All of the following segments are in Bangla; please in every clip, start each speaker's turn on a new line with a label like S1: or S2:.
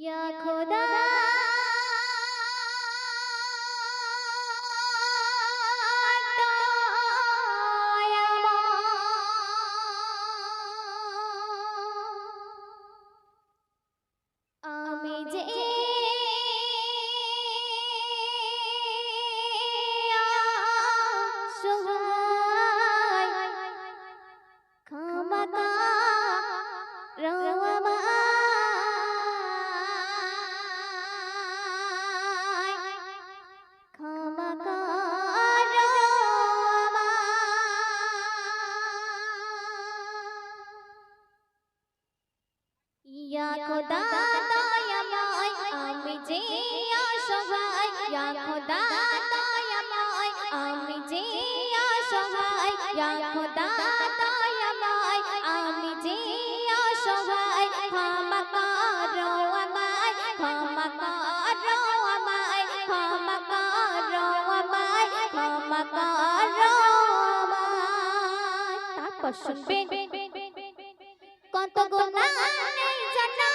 S1: 呀や、子。তারপর শুনবেন কত গুণা নেই জানা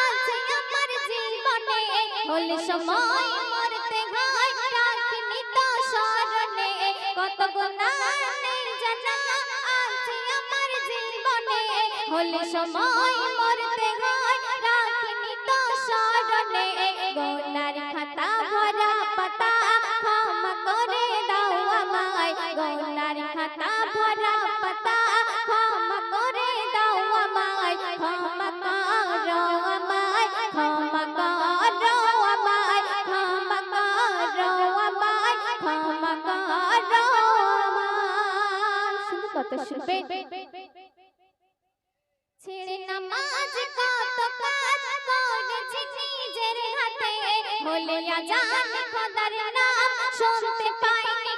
S1: আছে আমার জীবনে হলে সময় মরতে হয় রাখিনি তো স্মরণে কত গুণা জানা আছে আমার জীবনে হলে সময় মরতে হয় রাখিনি তো স্মরণে গোনার খাতা ভরা পাতা খাতা ভরা পাতা ক্ষমা করে দাও আমায় ক্ষমা করো আমায় ক্ষমা করো আমায় ক্ষমা করো আমায় ক্ষমা করো আমায় শুধু কত শুনবে ছেড়ে নামাজ কত কাজ করেছি নিজের হাতে হলে আজান খোদার নাম শুনতে পাইনি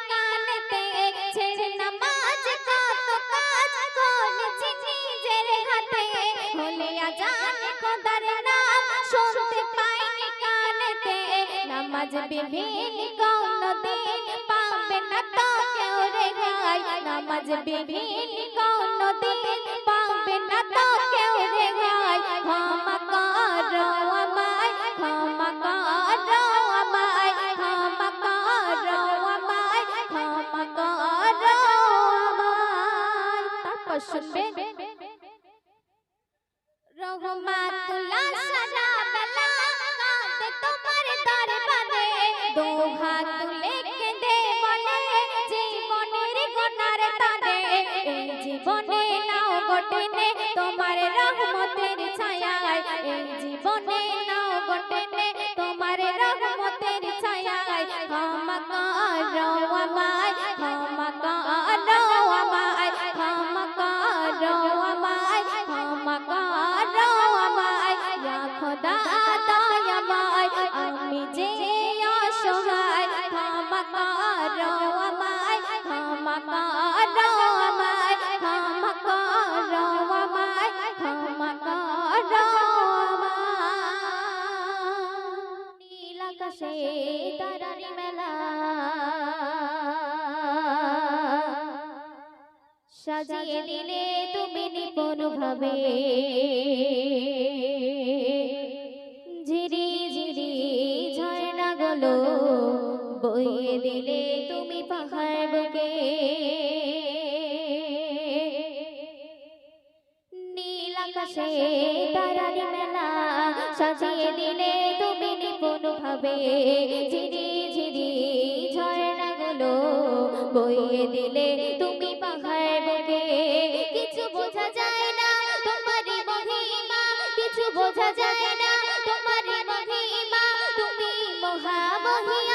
S1: নামাজ বিহীন কোন দিন পাবে না তো কেউ রে গাই নামাজ বিহীন কোন দিন পাবে না তো কেউ রে গাই ক্ষমা করো আমায়, ক্ষমা করো আমায়, ক্ষমা করো আমায়, ক্ষমা করো আমায়। তারপর শুনবেন। রহমাতুল্লাহ জীবনে নাও গোটেনে তোমার রহমতের সাজিয়ে দিলে তুমি নিপুণ ভাবে। ঝিরি ঝিরি ঝর্ণা গুলো বইয়ে দিলে তুমি পাহাড় বুকে। নীল আকাশে তারার মেলা সাজিয়ে দিলে তুমি নিপুণ ভাবে। ঝিরি ঝিরি ঝর্ণা গুলো বইয়ে দিলে তুমি যায় না তোমারই মহিমা তুমি মহামহিয়ান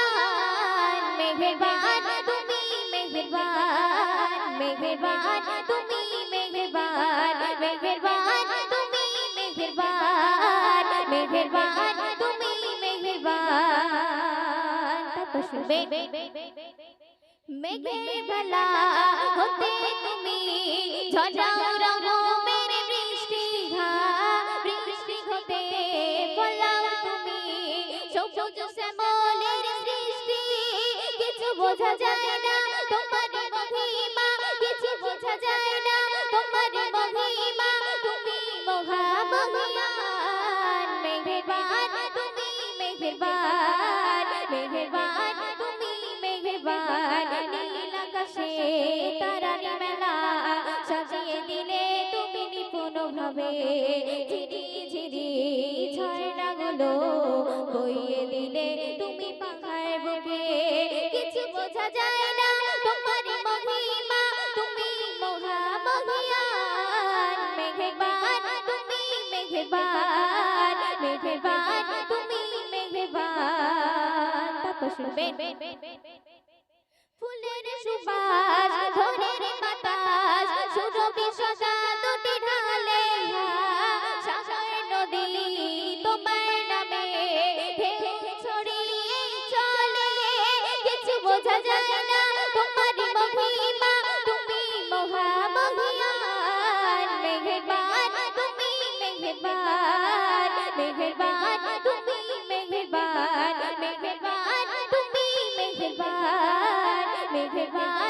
S1: মেহেরবান তুমি মেহেরবান মেহেরবান তুমি মেহেরবান মেহেরবান তুমি মেহেরবান মেহেরবান তুমি মেহেরবান তারপর শুনবে মেঘের বেলা হতে তুমি ঝড়াও রঙের কিছু বোঝা যায় না তোমার মহিমা, কিছু বোঝা যায় না তোমার মহিমা, তুমি মহামহিয়ান মেঘের বান মেহেরবান মেহেরবান, তুমি মেহেরবান, নীল আকাশে তারারি মেলা সাজিয়ে দিলে তুমি নিপুণ ভাবে ঝিরি ঝিরি ঝর্ণাগুলো বইয়ে দিলে তুমি পাখায় বুকে বোঝা যায় না তোমার মহিমা, তুমি মহা মহিয়ান মেঘবান তুমি মেঘবান মেঘবান তুমি মেঘবান তারপর শুনবেন। কিছু বোঝা যায় না তোমার মহিমা তুমি মহা মহিয়ান মেহেরবান তুমি মেহেরবান মেহেরবান তুমি মেহেরবান